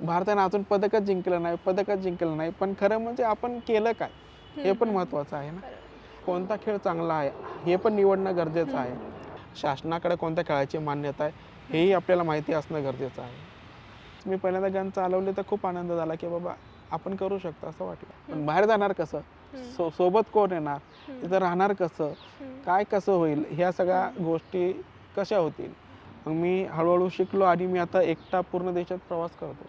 भारताने अजून पदकच जिंकलं नाही पदकच जिंकलं नाही पण खरं म्हणजे आपण केलं काय? हे पण महत्त्वाचं आहे ना. कोणता खेळ चांगला आहे हे पण निवडणं गरजेचं आहे. शासनाकडे कोणत्या खेळाची मान्यता आहे हेही आपल्याला माहिती असणं गरजेचं आहे. मी पहिल्यांदा गन चालवले तर खूप आनंद झाला की बाबा आपण करू शकतो असं वाटलं. पण बाहेर जाणार कसं? सो सोबत कोण येणार? तिथं राहणार कसं? काय कसं होईल? ह्या सगळ्या गोष्टी कशा होतील? मग मी हळूहळू शिकलो आणि मी आता एकटा पूर्ण देशात प्रवास करतो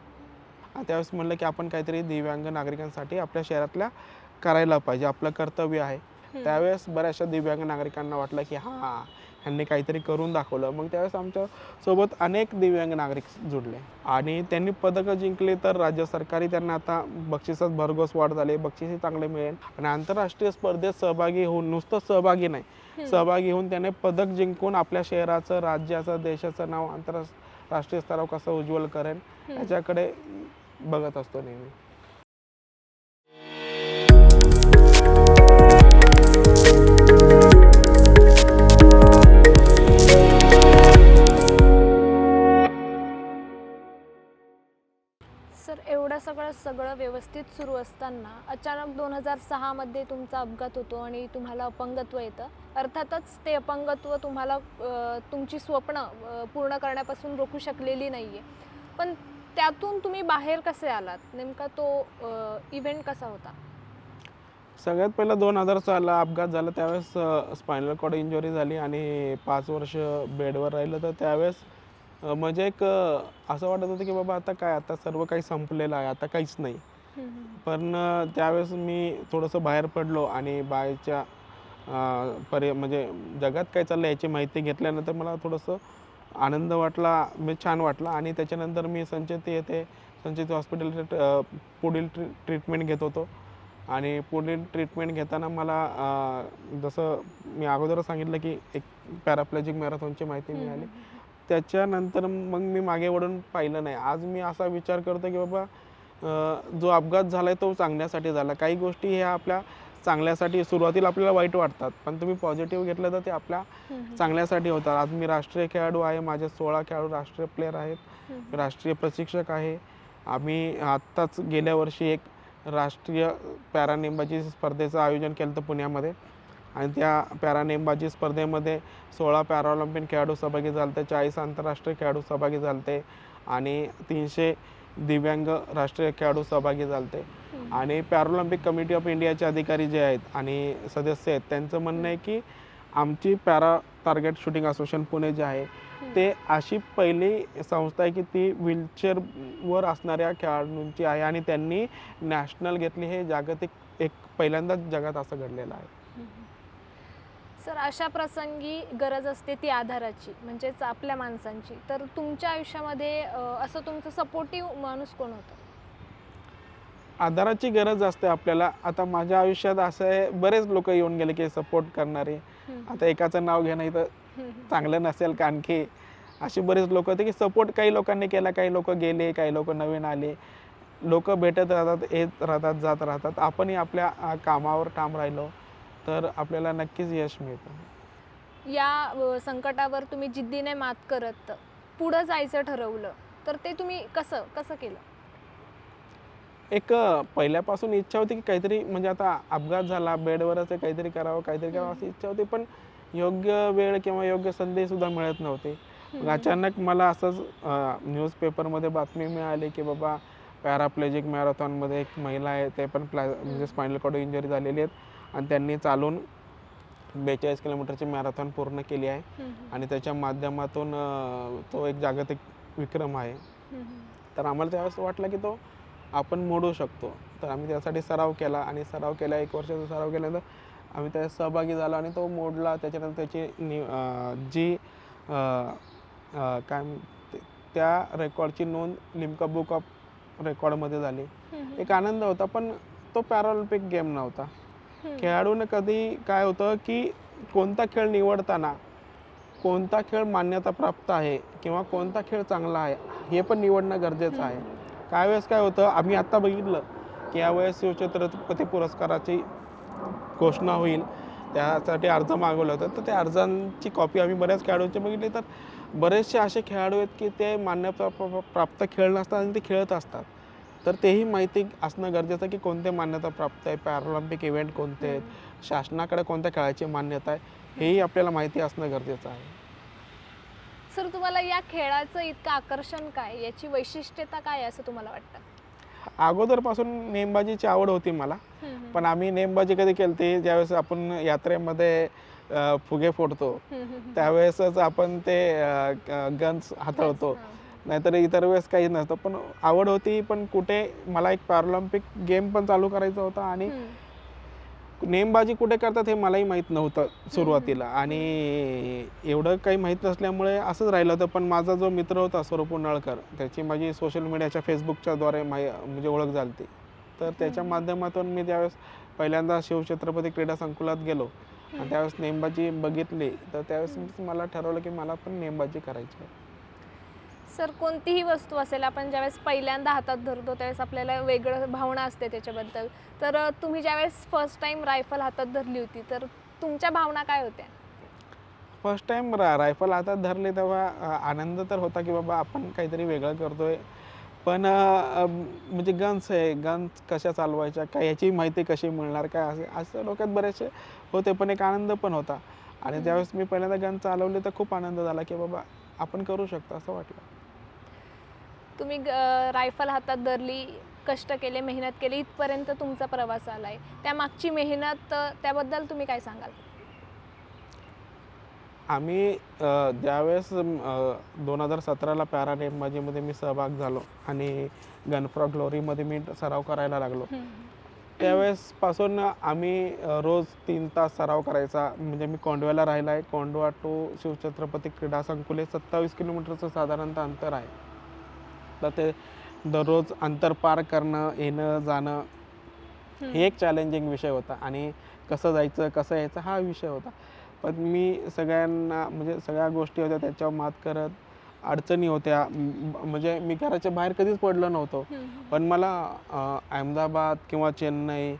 त्यावेळेस म्हणलं की आपण काहीतरी दिव्यांग नागरिकांसाठी आपल्या शहरातल्या करायला पाहिजे आपलं कर्तव्य आहे. त्यावेळेस बऱ्याचशा दिव्यांग नागरिकांना वाटलं की हां ह्यांनी काहीतरी करून दाखवलं. मग त्यावेळेस आमच्यासोबत अनेक दिव्यांग नागरिक जुडले आणि त्यांनी पदकं जिंकली तर राज्य सरकारी त्यांना आता बक्षिसात भरघोस वाढ झाली बक्षीसही चांगले मिळेल आणि आंतरराष्ट्रीय स्पर्धेत सहभागी होऊन नुसतं सहभागी नाही सहभागी होऊन त्याने पदक जिंकून आपल्या शहराचं राज्याचं देशाचं नाव आंतरराष्ट्रीय स्तरावर कसं उज्ज्वल करेन याच्याकडे बघत असतो नेहमी. सर एवढं सगळं सगळं व्यवस्थित सुरू असताना अचानक दोन हजार सहामध्ये तुमचा अपघात होतो आणि तुम्हाला अपंगत्व येतं. अर्थातच ते अपंगत्व तुम्हाला तुमची स्वप्न पूर्ण करण्यापासून रोखू शकलेली नाही आहे पण त्यातून तुम्ही बाहेर कसे आलात? नेमका तो इव्हेंट कसा होता? सगळ्यात पहिलं दोन हजार साला अपघात झाला त्यावेळेस स्पायनल कॉर्ड इंजुरी झाली आणि पाच वर्ष बेडवर राहिलं. तर त्यावेळेस म्हणजे एक असं वाटत होतं की बाबा आता काय आता सर्व काही संपलेलं आहे आता काहीच नाही. पण त्यावेळेस मी थोडंसं बाहेर पडलो आणि बाहेरच्या पर्य म्हणजे जगात काय चाललं याची माहिती घेतल्यानंतर मला थोडंसं आनंद वाटला म्हणजे छान वाटला आणि त्याच्यानंतर मी संचेती येथे संचेती हॉस्पिटल पुढील ट्री ट्रीटमेंट घेत होतो. आणि पुढील ट्रीटमेंट घेताना मला जसं मी अगोदर सांगितलं की एक पॅराप्लेजिक मॅरेथॉनची माहिती मिळाली. त्याच्यानंतर मग मी मागे वळून पाहिलं नाही. आज मी असा विचार करतो की बाबा जो अपघात झाला आहे तो चांगल्यासाठी झाला. काही गोष्टी ह्या आपल्या चांगल्यासाठी सुरुवातीला आपल्याला वाईट वाटतात पण तुम्ही पॉझिटिव्ह घेतलं तर ते आपल्या चांगल्यासाठी होतात. आज मी राष्ट्रीय खेळाडू आहे माझे सोळा खेळाडू राष्ट्रीय प्लेअर आहेत राष्ट्रीय प्रशिक्षक आहे. आम्ही आत्ताच गेल्या वर्षी एक राष्ट्रीय पॅरानेमबाजी स्पर्धेचं आयोजन केलं होतं पुण्यामध्ये. आणि त्या पॅरानेमबाजी स्पर्धेमध्ये सोळा पॅराऑलिम्पिक खेळाडू सहभागी झाले होते चाळीस आंतरराष्ट्रीय खेळाडू सहभागी झाले होते आणि तीनशे दिव्यांग राष्ट्रीय खेळाडू सहभागी झाले होते आणि पॅराऑलिम्पिक कमिटी ऑफ इंडियाचे अधिकारी जे आहेत आणि सदस्य आहेत त्यांचं म्हणणं आहे की आमची para target shooting association Pune जे आहे ते अशी पहिली संस्था आहे की ती व्हीलचेअरवर असणाऱ्या खेळाडूंची आहे आणि त्यांनी नॅशनल घेतली हे जागतिक एक पहिल्यांदाच जगात असं घडलेलं आहे. सर अशा प्रसंगी गरज असते ती आधाराची म्हणजेच आपल्या माणसांची. तर तुमच्या आयुष्यामध्ये असं तुमचं सपोर्टिव्ह माणूस कोण होतं? आधाराची गरज असते आपल्याला. आता माझ्या आयुष्यात असं आहे बरेच लोक येऊन गेले की सपोर्ट करणारे. आता एकाचं नाव घेणं इथं चांगलं नसेल कारण की अशी बरेच लोक होते की सपोर्ट काही लोकांनी केला काही लोक गेले काही लोक नवीन आले. लोक भेटत राहतात येत राहतात जात राहतात. आपणही आपल्या कामावर ठाम राहिलो. तर आपल्याला नक्कीच यश मिळतं. या अ, संकटावर तुम्ही जिद्दीने मात करत पुढं जायचं ठरवलं तर ते तुम्ही कसं कसं केलं? एक अं, पहिल्यापासून इच्छा होती की काहीतरी म्हणजे आता अपघात झाला बेडवरच आहे काहीतरी करावं काहीतरी करावं अशी इच्छा होती पण योग्य वेळ किंवा योग्य संधी सुद्धा मिळत नव्हती. मग अचानक मला असंच न्यूजपेपरमध्ये बातमी मिळाली की बाबा पॅराप्लेजिक मॅरेथॉनमध्ये एक महिला आहे ते पण प्लॅ म्हणजे स्पायनल कॉर्ड इंजरी झालेली आहेत. आणि त्यांनी चालून बेचाळीस किलोमीटरची मॅरेथॉन पूर्ण केली आहे. आणि त्याच्या माध्यमातून तो एक जागतिक विक्रम आहे. तर आम्हाला त्यावेळेस वाटलं की तो आपण मोडू शकतो. तर आम्ही त्यासाठी सराव केला आणि सराव केला एक वर्षाचा सराव केल्यानंतर आम्ही त्यात सहभागी झालो आणि तो मोडला. त्याच्यानंतर त्याची नि जी काय त्या रेकॉर्डची नोंद लिमका बुक ऑफ रेकॉर्डमध्ये झाली. एक आनंद होता पण तो पॅराऑलिम्पिक गेम नव्हता. खेळाडूने कधी काय होतं की कोणता खेळ निवडताना कोणता खेळ मान्यता प्राप्त आहे किंवा कोणता खेळ चांगला आहे हे पण निवडणं गरजेचं आहे. काय वेळेस काय होतं आम्ही आत्ता बघितलं की यावेळेस शिवछत्रपती पुरस्काराची घोषणा होईल त्यासाठी अर्ज मागवलं होतं. तर त्या अर्जांची कॉपी आम्ही बऱ्याच खेळाडूंची बघितली. तर बरेचसे असे खेळाडू आहेत की ते मान्यता प्र- प्राप्त खेळ नसतात आणि ते खेळत असतात. तर तेही माहिती असणं गरजेचं आहे की कोणते मान्यता प्राप्त आहे पॅरालिम्पिक इव्हेंट कोणते आहेत शासनाकडे कोणत्या खेळाची मान्यता आहे हेही आपल्याला माहिती असणं गरजेचं आहे. सर तुम्हाला या खेळाचं इतकं आकर्षण काय? याची वैशिष्ट्यता काय असं तुम्हाला वाटतं? अगोदरपासून नेमबाजीची आवड होती मला. पण आम्ही नेमबाजी कधी केली ती ज्यावेळेस आपण यात्रेमध्ये फुगे फोडतो त्यावेळेसच आपण ते गन्स हाताळतो. नाहीतर इतर वेळेस काही नसतं. पण आवड होती पण कुठे मला एक पॅरालिम्पिक गेम पण चालू करायचा होता आणि नेमबाजी कुठे करतात हे मलाही माहीत नव्हतं सुरुवातीला. आणि एवढं काही माहीत नसल्यामुळे असंच राहिलं होतं. पण माझा जो मित्र होता स्वरूप उन्हाळकर त्याची माझी सोशल मीडियाच्या फेसबुकच्या द्वारे माही म्हणजे ओळख झाली ती तर त्याच्या माध्यमातून मी त्यावेळेस पहिल्यांदा शिवछत्रपती क्रीडा संकुलात गेलो आणि त्यावेळेस नेमबाजी बघितली तर त्यावेळेस मला ठरवलं की मला पण नेमबाजी करायची आहे. सर कोणतीही वस्तू असेल आपण ज्यावेळेस पहिल्यांदा हातात धरतो त्यावेळेस आपल्याला वेगळं भावना असते त्याच्याबद्दल. तर तुम्ही ज्यावेळेस फर्स्ट टाइम रायफल हातात धरली होती तर तुमच्या भावना काय होत्या? फर्स्ट टाइम रा रायफल हातात धरले तेव्हा आनंद तर होता की बाबा आपण काहीतरी वेगळं करतोय. पण म्हणजे गन्स आहे गन्स कशा चालवायच्या काय याची माहिती कशी मिळणार काय असे असं डोक्यात बरेचसे होते पण एक आनंद पण होता. आणि. ज्यावेळेस मी पहिल्यांदा गन चालवली तर खूप आनंद झाला की बाबा आपण करू शकतो असं वाटलं. तुम्ही रायफल हातात धरली कष्ट केले मेहनत केली इथपर्यंत तुमचा प्रवास आलाय. त्या मागची मेहनत त्याबद्दल तुम्ही काय सांगाल? आम्ही ज्यावेळेस दोन हजार सतराला पॅरा नेमबाजीमध्ये मी सहभाग झालो आणि गनफ्रॉ ग्लोरीमध्ये मी सराव करायला लागलो त्यावेळेस पासून आम्ही रोज तीन तास सराव करायचा. म्हणजे मी कोंडव्याला राहिला आहे कोंडवा टू शिवछत्रपती क्रीडा संकुल सत्तावीस किलोमीटरचं साधारणतः अंतर आहे. तर ते दररोज अंतर पार करणं येणं जाणं हे एक चॅलेंजिंग विषय होता आणि कसं जायचं कसं यायचं हा विषय होता. पण मी सगळ्यांना म्हणजे सगळ्या गोष्टी होत्या त्याच्यावर मात करत अडचणी होत्या. म्हणजे मी घराच्या बाहेर कधीच पडलो नव्हतो. पण मला अहमदाबाद किंवा चेन्नई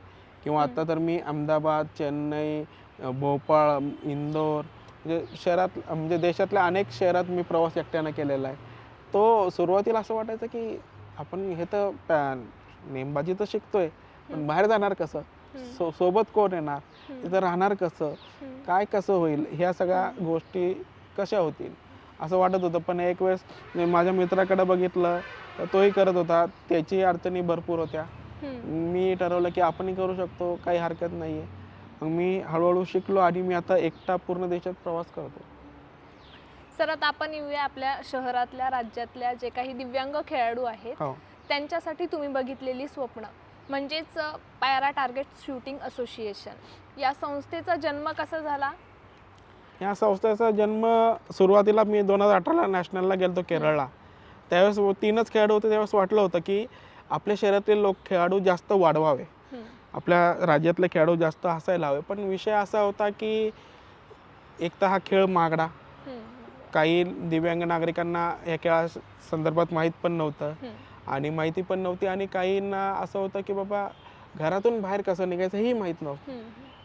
किंवा आता तर मी अहमदाबाद चेन्नई भोपाळ इंदोर म्हणजे शहरात म्हणजे देशातल्या अनेक शहरात मी प्रवास एकट्यानं केलेला आहे. तो सुरुवातीला असं वाटायचं की आपण हे तर पॅ- नेमबाजी तर शिकतोय पण बाहेर जाणार कसं? सो सोबत कोण येणार? तिथं राहणार कसं? काय कसं होईल? ह्या सगळ्या गोष्टी कशा होतील? असं वाटत होतं पण एक वेळेस मी माझ्या मित्राकडे बघितलं तर तोही करत होता. त्याची अडचणी भरपूर होत्या. मी ठरवलं की आपणही करू शकतो काही हरकत नाही आहे मग मी हळूहळू शिकलो आणि मी आता एकटा पूर्ण देशात प्रवास करतो सर आता आपण येऊया आपल्या शहरातल्या राज्यातल्या जे काही दिव्यांग खेळाडू आहेत हो. त्यांच्यासाठी तुम्ही बघितलेली स्वप्न. म्हणजेच पॅरा टार्गेट शूटिंग असोसिएशन. या संस्थेचा जन्म कसा झाला? या संस्थेचा जन्म सुरुवातीला मी दोन हजार अठराला नॅशनलला गेलो केरळला. त्यावेळेस तीनच खेळाडू होते त्यावेळेस वाटलं होतं की आपल्या शहरातले लोक खेळाडू जास्त वाढवावे. आपल्या राज्यातले खेळाडू जास्त हसायला हवे. पण विषय असा होता की एक तर हा खेळ महागडा काही दिव्यांग नागरिकांना या खेळा संदर्भात माहीत पण नव्हतं. आणि माहिती पण नव्हती आणि काहींना असं होतं की बाबा घरातून बाहेर कसं निघायचं हेही माहीत नव्हतं.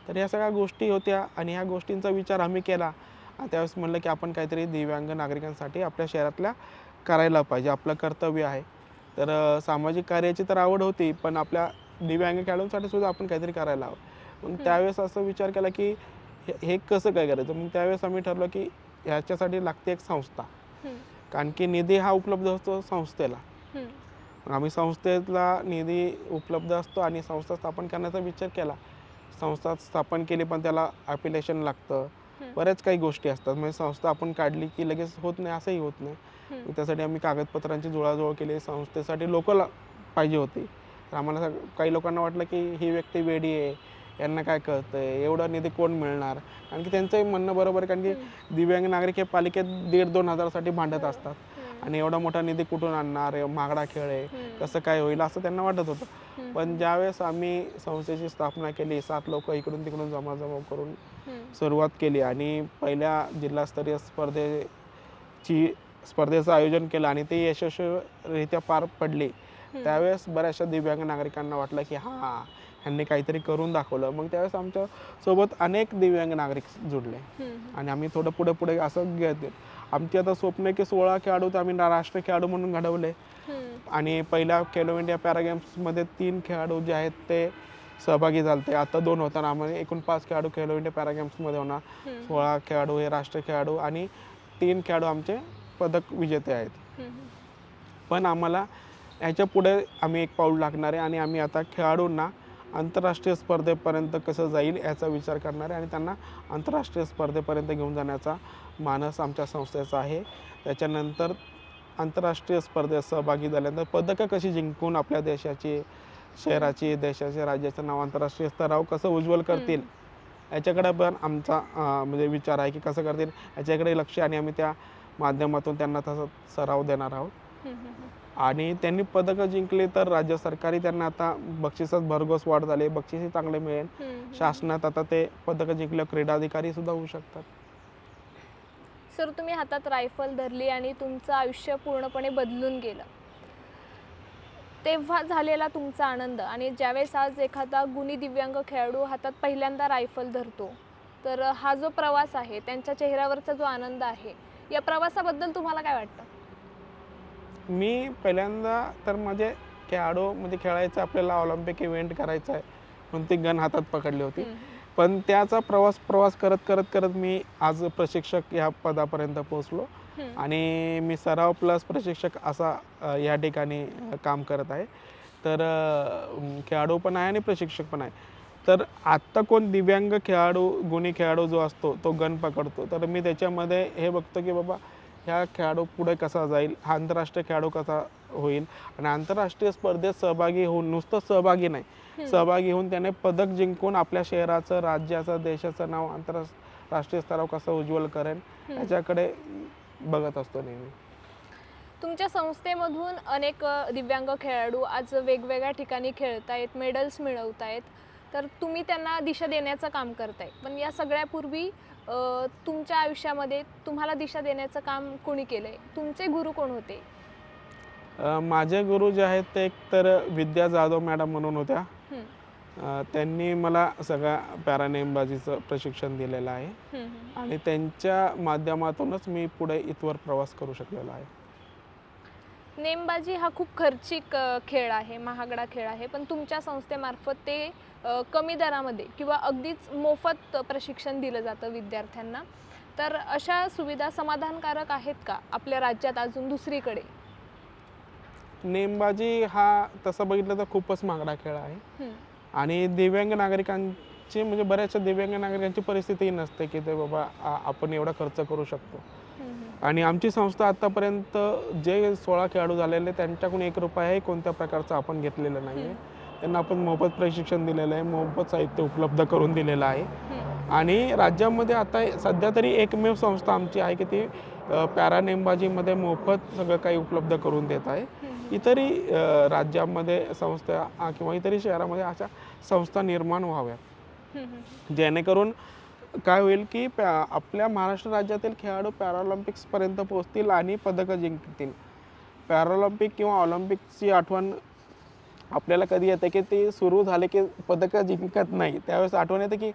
तर ह्या सगळ्या गोष्टी होत्या आणि ह्या गोष्टींचा विचार आम्ही केला. आणि त्यावेळेस म्हणलं की आपण काहीतरी दिव्यांग नागरिकांसाठी आपल्या शहरातल्या करायला पाहिजे आपलं कर्तव्य आहे. तर सामाजिक कार्याची तर आवड होती पण आपल्या दिव्यांग खेळाडूंसाठी सुद्धा आपण काहीतरी करायला हवं. मग त्यावेळेस असं विचार केला की हे- हे कसं काय करायचं? मग त्यावेळेस आम्ही ठरलो की ह्याच्यासाठी लागते एक संस्था. कारण की निधी हा उपलब्ध असतो संस्थेला. आम्ही संस्थेला निधी उपलब्ध असतो आणि संस्था स्थापन करण्याचा विचार केला. संस्था स्थापन केली पण त्याला ॲप्लिकेशन लागतं. बऱ्याच काही गोष्टी असतात. म्हणजे संस्था आपण काढली की लगेच होत नाही असंही होत नाही. त्यासाठी आम्ही कागदपत्रांची जुळाजुळ केली. संस्थेसाठी लोक पाहिजे होती. तर आम्हाला काही लोकांना वाटलं की ही व्यक्ती वेडी आहे. यांना काय कळतंय? एवढा निधी कोण मिळणार? कारण की त्यांचंही म्हणणं बरोबर आहे कारण की दिव्यांग नागरिक हे पालिकेत दीड दोन हजारासाठी भांडत असतात. आणि एवढा मोठा निधी कुठून आणणार? महागडा खेळ आहे. कसं काय होईल? असं त्यांना वाटत होतं. पण ज्यावेळेस आम्ही संस्थेची स्थापना केली सात लोक इकडून तिकडून जमा जमा करून सुरुवात केली आणि पहिल्या जिल्हास्तरीय स्पर्धेची स्पर्धेचं आयोजन केलं आणि ते यशस्वीरित्या पार पडली. त्यावेळेस बऱ्याचशा दिव्यांग नागरिकांना वाटलं की हां ह्यांनी काहीतरी करून दाखवलं मग त्यावेळेस आमच्यासोबत अनेक दिव्यांग नागरिक जुडले. आणि आम्ही थोडं पुढे पुढे असं घेत आमची आता स्वप्न आहे की सोळा खेळाडू तर आम्ही राष्ट्रीय खेळाडू म्हणून घडवले. आणि पहिल्या खेलो इंडिया पॅरा गेम्समध्ये तीन खेळाडू जे आहेत ते सहभागी झाले आता दोन होताना आम्हाला एकूण पाच खेळाडू खेलो इंडिया पॅरा गेम्समध्ये होणार. सोळा खेळाडू हे राष्ट्रीय खेळाडू आणि तीन खेळाडू आमचे पदक विजेते आहेत. पण आम्हाला ह्याच्या पुढे आम्ही एक पाऊल टाकणार आहे आणि आम्ही आता खेळाडूंना आंतरराष्ट्रीय स्पर्धेपर्यंत कसं जाईल याचा विचार करणार आहे आणि त्यांना आंतरराष्ट्रीय स्पर्धेपर्यंत घेऊन जाण्याचा मानस आमच्या संस्थेचा आहे. त्याच्यानंतर आंतरराष्ट्रीय स्पर्धेत सहभागी झाल्यानंतर पदकं कशी जिंकून आपल्या देशाची शहराची देशाचे राज्याचं नाव आंतरराष्ट्रीय स्तरावर कसं उज्ज्वल करतील? याच्याकडे पण आमचा म्हणजे विचार आहे की कसं करतील? याच्याकडे लक्ष आणि आम्ही त्या माध्यमातून त्यांना तसा सराव देणार आहोत. आणि त्यांनी पदकं जिंकली तर राज्य सरकारी त्यांना आता बक्षिसात भरघोस वाढ झाली बक्षीसही चांगले मिळेल. शासनात आता ते पदकं जिंकले क्रीडा अधिकारी सुद्धा होऊ शकतात. सर तुम्ही हातात रायफल धरली आणि तुमचं आयुष्य पूर्णपणे बदलून गेलं. तेव्हा झालेला तुमचा आनंद आणि ज्यावेळेस आज एखादा गुणी दिव्यांग खेळाडू हातात पहिल्यांदा रायफल धरतो तर हा जो प्रवास आहे त्यांच्या चेहऱ्यावरचा जो आनंद आहे या प्रवासाबद्दल तुम्हाला काय वाटतं? मी पहिल्यांदा तर माझे खेळाडू म्हणजे खेळायचं आपल्याला ऑलिम्पिक इव्हेंट करायचा आहे म्हणून ती गन हातात पकडली होती. पण त्याचा प्रवास प्रवास करत करत करत मी आज प्रशिक्षक या पदापर्यंत पोहोचलो. आणि मी सराव प्लस प्रशिक्षक असा या ठिकाणी काम करत आहे. तर खेळाडू पण आहे आणि प्रशिक्षक पण आहे. तर आत्ता कोण दिव्यांग खेळाडू गुणी खेळाडू जो असतो तो गन पकडतो. तर मी त्याच्यामध्ये हे बघतो की बाबा ह्या खेळाडू पुढे कसा जाईल हा आंतरराष्ट्रीय खेळाडू कसा होईल आणि आंतरराष्ट्रीय स्पर्धेत सहभागी होऊन नुसतं सहभागी नाही. सहभागी होऊन त्याने पदक जिंकून आपल्या शहराचं राज्याचं देशाचं नाव आंतरराष्ट्रीय स्तरावर कसं उज्ज्वल करेल. याच्याकडे बघत असतो नेहमी तुमच्या संस्थेमधून अनेक दिव्यांग खेळाडू आज वेगवेगळ्या ठिकाणी खेळत आहेत मेडल्स मिळवत आहेत तर तुम्ही त्यांना दिशा देण्याचं काम करताय पण या सगळ्यापूर्वी तुमच्या आयुष्यामध्ये तुम्हाला दिशा देण्याचं काम कोणी केलंय? तुमचे गुरु कोण होते? माझे गुरु जे आहेत ते एक तर विद्या जाधव मॅडम म्हणून होत्या. त्यांनी मला सगळ्या पॅरानेमबाजीचं प्रशिक्षण दिलेलं आहे. आणि त्यांच्या माध्यमातूनच मी पुढे इथवर प्रवास करू शकलेलो आहे. नेमबाजी हा खूप खर्चिक खेळ आहे महागडा खेळ आहे. पण तुमच्या संस्थेमार्फत ते कमी दरामध्ये किंवा अगदीच मोफत प्रशिक्षण दिलं जातं विद्यार्थ्यांना. तर अशा सुविधा समाधानकारक आहेत का आपल्या राज्यात अजून दुसरीकडे? नेमबाजी हा तसं बघितलं तर खूपच महागडा खेळ आहे. आणि दिव्यांग नागरिकांची म्हणजे बऱ्याचशा दिव्यांग नागरिकांची परिस्थितीही नसते की ते बाबा आपण एवढा खर्च करू शकतो. आणि आमची संस्था आतापर्यंत जे सोळा खेळाडू झालेले त्यांच्याकडून एक रुपयाही कोणत्या प्रकारचं आपण घेतलेलं नाही आहे त्यांना आपण मोफत प्रशिक्षण दिलेलं आहे मोफत साहित्य उपलब्ध करून दिलेलं आहे. आणि राज्यामध्ये आता सध्या तरी एकमेव संस्था आमची आहे की ती अ, पॅरानेमबाजीमध्ये मोफत सगळं काही उपलब्ध करून देत आहे. इतरही राज्यामध्ये संस्था किंवा इतरही शहरामध्ये अशा संस्था निर्माण व्हाव्यात. जेणेकरून काय होईल की पॅ आपल्या महाराष्ट्र राज्यातील खेळाडू पॅराऑलिम्पिक्सपर्यंत पोहोचतील आणि पदकं जिंकतील. पॅराऑलिम्पिक किंवा ऑलिम्पिकची आठवण आपल्याला कधी येते की ते सुरू झाले की पदकं जिंकत नाही. त्यावेळेस आठवण येते की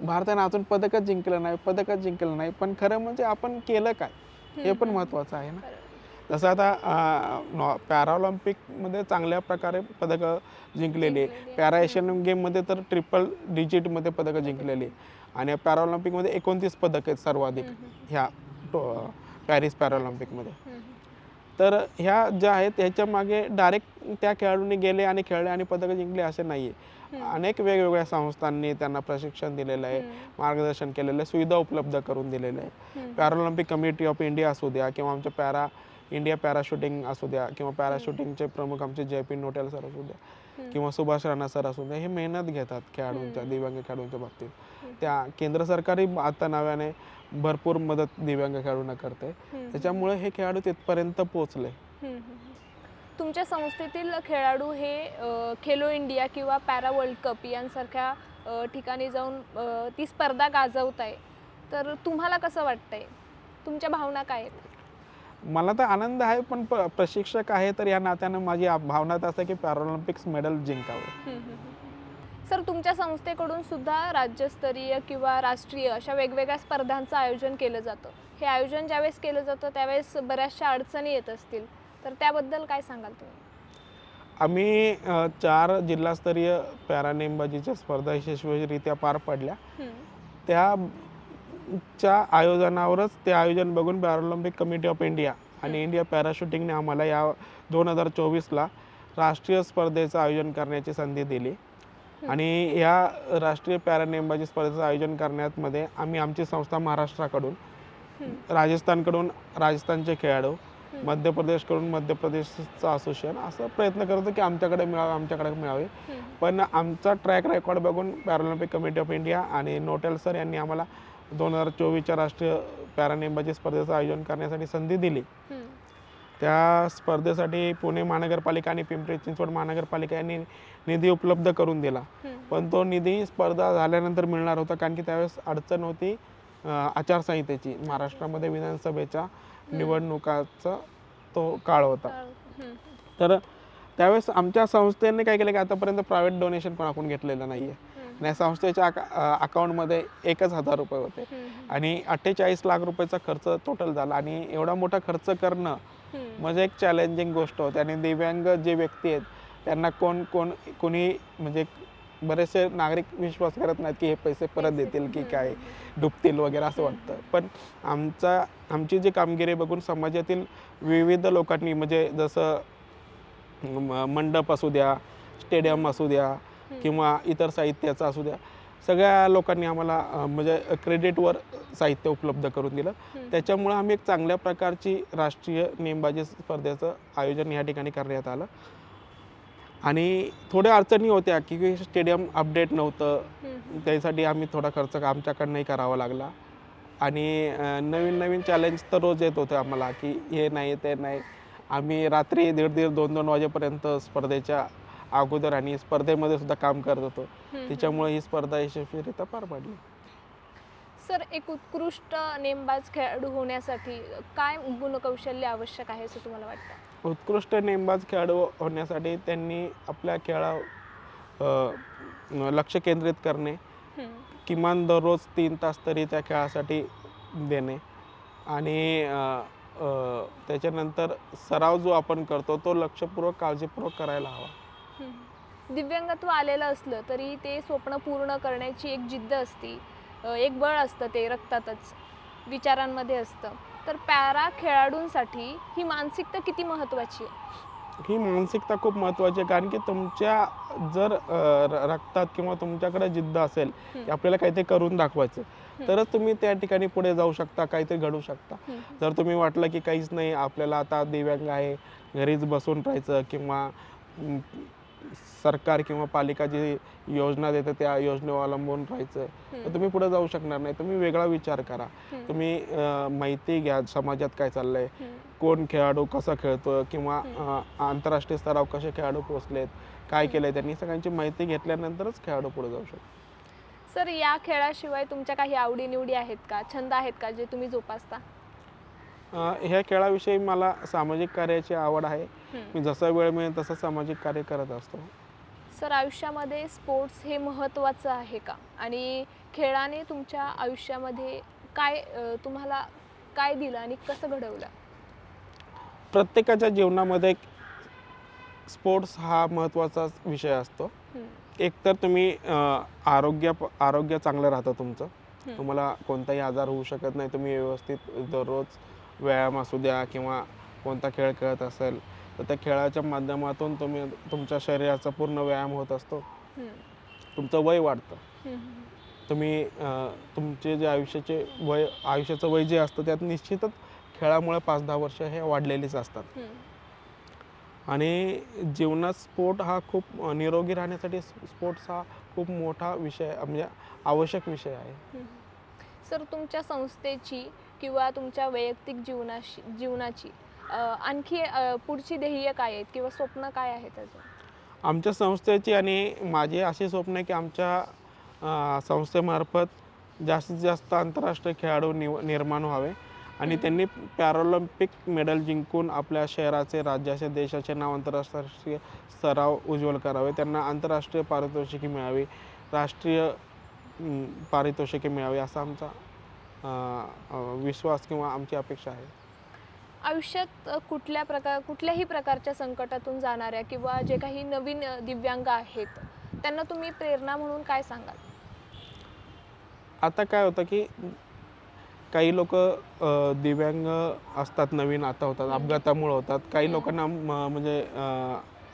भारताने अजून पदकच जिंकलं नाही पदकच जिंकलं नाही. पण खरं म्हणजे आपण केलं काय? हे पण महत्त्वाचं आहे ना. जसं आता पॅराऑलिम्पिकमध्ये चांगल्या प्रकारे पदकं जिंकलेली. पॅरा. एशियन गेममध्ये तर ट्रिपल डिजिटमध्ये पदकं जिंकलेली. आणि पॅराऑलिम्पिकमध्ये एकोणतीस पदक आहेत सर्वाधिक ह्या टो- पॅरिस पॅराऑलिम्पिकमध्ये. तर ह्या ज्या आहेत ह्याच्या मागे डायरेक्ट त्या खेळाडूंनी गेले आणि खेळले आणि पदकं जिंकले असे नाही आहे. अनेक वेगवेगळ्या संस्थांनी त्यांना प्रशिक्षण दिलेलं आहे मार्गदर्शन केलेलं आहे सुविधा उपलब्ध करून दिलेल्या आहे हम्म. पॅराऑलिम्पिक कमिटी ऑफ इंडिया असू द्या किंवा आमच्या पॅरा इंडिया पॅराशूटिंग असू द्या किंवा पॅराशूटिंगचे प्रमुख आमचे जयपी नोटेल सर असू द्या. किंवा सुभाष राणा सर असू द्या हे मेहनत घेतात खेळाडूंच्या. दिव्यांग खेळाडूंच्या बाबतीत. त्या केंद्र सरकारही आता नव्याने भरपूर मदत दिव्यांग खेळाडूंना करते. त्याच्यामुळे हे खेळाडू तिथपर्यंत पोहोचले. तुमच्या संस्थेतील खेळाडू हे खेलो इंडिया किंवा पॅरा वर्ल्ड कप यांसारख्या ठिकाणी जाऊन ती स्पर्धा गाजवत आहे तर तुम्हाला कसं वाटतंय तुमच्या भावना काय आहेत मला तर आनंद आहे पण प्रशिक्षक आहे तर या नात्यानं माझी भावना तर असं की पॅराऑलिम्पिक्स मेडल जिंकावं. सर तुमच्या संस्थेकडून सुद्धा राज्यस्तरीय किंवा राष्ट्रीय अशा वेगवेगळ्या स्पर्धांचं आयोजन केलं जातं. हे आयोजन ज्यावेळेस केलं जातं त्यावेळेस बऱ्याचशा अडचणी येत असतील. तर त्याबद्दल काय सांगाल तुम्ही? आम्ही चार जिल्हास्तरीय पॅरा नेमबाजीच्या स्पर्धा यशस्वीरित्या पार पडल्या. हम्म, त्याच्या आयोजनावरच ते आयोजन बघून पॅरालिम्पिक कमिटी ऑफ इंडिया आणि इंडिया पॅराशूटिंगने आम्हाला या दोन हजार चोवीसला राष्ट्रीय स्पर्धेचं आयोजन करण्याची संधी दिली. आणि या राष्ट्रीय पॅरा नेमबाजी स्पर्धेचं आयोजन करण्यामध्ये आम्ही आमची संस्था महाराष्ट्राकडून राजस्थानकडून राजस्थानचे खेळाडू मध्य प्रदेशकडून मध्य प्रदेशचं असोसिएशन असं प्रयत्न करतो की आमच्याकडे मिळावे आमच्याकडे मिळावे. पण आमचा ट्रॅक रेकॉर्ड बघून पॅरालिम्पिक कमिटी ऑफ इंडिया आणि नोटेल सर यांनी आम्हाला दोन हजार चोवीसच्या राष्ट्रीय पॅरानेमबाजी स्पर्धेचं आयोजन करण्यासाठी संधी दिली. त्या स्पर्धेसाठी पुणे महानगरपालिका आणि पिंपरी चिंचवड महानगरपालिका यांनी निधी उपलब्ध करून दिला. पण तो निधी स्पर्धा झाल्यानंतर मिळणार होता कारण की त्यावेळेस अडचण होती आचारसंहितेची. महाराष्ट्रामध्ये विधानसभेच्या निवडणुकाचा तो काळ होता. तर त्यावेळेस आमच्या संस्थेने काय केलं की आतापर्यंत प्रायव्हेट डोनेशन कोणाकडून घेतलेलं नाही आहे आणि या संस्थेच्या अकाउंटमध्ये एकच हजार रुपये होते. आणि अठ्ठेचाळीस लाख रुपयाचा खर्च टोटल झाला. आणि एवढा मोठा खर्च करणं म्हणजे एक चॅलेंजिंग गोष्ट होती. आणि दिव्यांग जे व्यक्ती आहेत त्यांना कोण कोण कोणी म्हणजे बरेचसे नागरिक विश्वास करत नाहीत की हे पैसे परत देतील की काय डुबतील वगैरे असं वाटतं. पण आमचा आमची जी कामगिरी बघून समाजातील विविध लोकांनी म्हणजे जसं मंडप असू द्या स्टेडियम असू द्या किंवा इतर साहित्याचं असू द्या सगळ्या लोकांनी आम्हाला म्हणजे क्रेडिटवर साहित्य उपलब्ध करून दिलं. त्याच्यामुळं आम्ही एक चांगल्या प्रकारची राष्ट्रीय नेमबाजी स्पर्धेचं आयोजन या ठिकाणी करण्यात आलं. आणि थोड्या अडचणी होत्या की स्टेडियम अपडेट नव्हतं. त्यासाठी आम्ही थोडा खर्च आमच्याकडनंही करावा लागला. आणि नवीन नवीन चॅलेंज तर रोज येत होते आम्हाला की हे नाही ते नाही. आम्ही रात्री दीड दीड दोन दोन वाजेपर्यंत स्पर्धेच्या अगोदर आणि स्पर्धेमध्ये सुद्धा काम करत होतो. त्याच्यामुळे ही स्पर्धा यशस्वीरित्या पार पडली. सर एक उत्कृष्ट नेमबाज खेळाडू होण्यासाठी काय गुणकौशल्य आवश्यक आहे असं तुम्हाला वाटतं? उत्कृष्ट नेमबाज खेळाडू होण्यासाठी त्यांनी आपल्या खेळा लक्ष केंद्रित करणे किमान दररोज तीन तास तरी त्या खेळासाठी देणे आणि त्याच्यानंतर सराव जो आपण करतो तो लक्षपूर्वक काळजीपूर्वक करायला हवा. दिव्यांगत्व आलेलं असलं तरी ते स्वप्न पूर्ण करण्याची एक जिद्द असते. एक बळ असतं ते रक्तातच विचारांमध्ये असतं. तर पॅरा खेळाडूंसाठी ही मानसिकता किती महत्त्वाची आहे? ही मानसिकता खूप महत्त्वाची आहे कारण की तुमच्या जर रक्तात किंवा तुमच्याकडे जिद्द असेल की. आपल्याला काहीतरी करून दाखवायचं. तरच तुम्ही त्या ठिकाणी पुढे जाऊ शकता काहीतरी घडू शकता. जर तुम्ही वाटलं की काहीच नाही आपल्याला आता दिव्यांग आहे घरीच बसून राहायचं किंवा सरकार किंवा पालिका जी योजना देते त्या योजनेवर अवलंबून राहायचं. तर तुम्ही पुढे जाऊ शकणार नाही. तुम्ही वेगळा विचार करा. तुम्ही माहिती घ्या समाजात काय चाललंय. कोण खेळाडू कसा खेळतो किंवा आंतरराष्ट्रीय स्तरावर कसे खेळाडू पोहोचलेत काय केलंय त्यांनी सगळ्यांची माहिती घेतल्यानंतरच खेळाडू पुढे जाऊ शकतो सर या खेळाशिवाय तुमच्या काही आवडीनिवडी आहेत का? छंद आहेत का जे तुम्ही जोपासता? ह्या खेळाविषयी मला सामाजिक कार्याची आवड आहे. मी जसा वेळ मिळेल तसं सामाजिक कार्य करत असतो. सर आयुष्यामध्ये स्पोर्ट्स हे महत्त्वाचं आहे का? आणि खेळाने तुमच्या आयुष्यामध्ये काय तुम्हाला काय दिलं आणि कसं घडवलं? प्रत्येकाच्या जीवनामध्ये स्पोर्ट्स हा महत्त्वाचा विषय असतो. हम्म, एक तर तुम्ही आरोग्य आरोग्य चांगलं राहतं तुमचं. तुम्हाला कोणताही आजार होऊ शकत नाही. तुम्ही व्यवस्थित दररोज व्यायाम असू द्या किंवा कोणता खेळ खेळत असेल तर त्या खेळाच्या माध्यमातून तुम्ही तुमच्या शरीराचा पूर्ण व्यायाम होत असतो. तुमचं वय वाढतं. तुम्ही तुमचे जे आयुष्याचे वय आयुष्याचं वय जे असतं त्यात निश्चितच खेळामुळे पाच दहा वर्ष हे वाढलेलीच असतात. आणि जीवनात स्पोर्ट हा खूप निरोगी राहण्यासाठी स्पोर्ट्स हा खूप मोठा विषय म्हणजे आवश्यक विषय आहे. सर तुमच्या संस्थेची किंवा तुमच्या वैयक्तिक जीवनाशी जीवनाची आणखी पुढची ध्येय काय आहेत किंवा स्वप्न काय आहेत अजून? आमच्या संस्थेची आणि माझी अशी स्वप्न आहे की आमच्या संस्थेमार्फत जास्तीत जास्त आंतरराष्ट्रीय खेळाडू निव निर्माण व्हावे. आणि त्यांनी पॅरालिम्पिक मेडल जिंकून आपल्या शहराचे राज्याचे देशाचे नाव आंतरराष्ट्रीय स्तरावर उज्ज्वल करावे. त्यांना आंतरराष्ट्रीय पारितोषिके मिळावी. राष्ट्रीय पारितोषिके मिळावी असा आमचा विश्वास किंवा आमची अपेक्षा आहे? आयुष्यात कुठल्या प्रकार कुठल्याही प्रकारच्या संकटातून जाणाऱ्या किंवा जे काही नवीन दिव्यांग आहेत त्यांना तुम्ही प्रेरणा म्हणून काय सांगाल? आता काय होतं की काही लोक दिव्यांग असतात नवीन आता होतात अपघातामुळे होतात. काही. लोकांना म्हणजे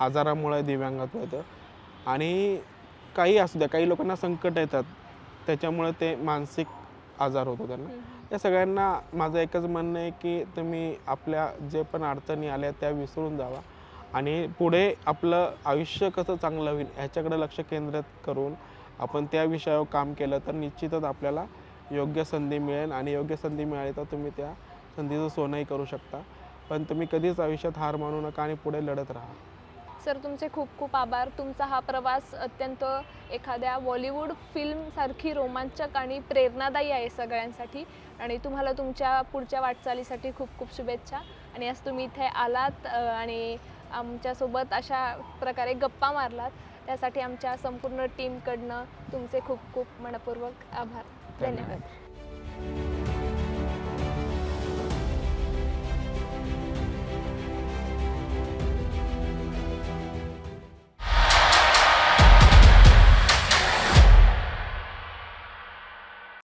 आजारामुळे दिव्यांगत्व येतं. आणि काही असू द्या काही लोकांना संकट येतात. त्याच्यामुळे ते मानसिक आजार होतो त्यांना या सगळ्यांना माझं एकच म्हणणं आहे की तुम्ही आपल्या जे पण अडचणी आल्या त्या विसरून जावा. आणि पुढे आपलं आयुष्य कसं चांगलं होईल ह्याच्याकडे लक्ष केंद्रित करून आपण त्या विषयावर काम केलं तर निश्चितच आपल्याला योग्य संधी मिळेल आणि योग्य संधी मिळाली तर तुम्ही त्या संधीचं सोनंही करू शकता. पण तुम्ही कधीच आयुष्यात हार मानू नका आणि पुढे लढत राहा. सर तुमचे खूप खूप आभार. तुमचा हा प्रवास अत्यंत एखाद्या बॉलिवूड फिल्मसारखी रोमांचक आणि प्रेरणादायी आहे सगळ्यांसाठी. आणि तुम्हाला तुमच्या पुढच्या वाटचालीसाठी खूप खूप शुभेच्छा. आणि आज तुम्ही इथे आलात आणि आमच्यासोबत अशा प्रकारे गप्पा मारलात. त्यासाठी आमच्या संपूर्ण टीमकडनं तुमचे खूप खूप मनपूर्वक आभार. धन्यवाद.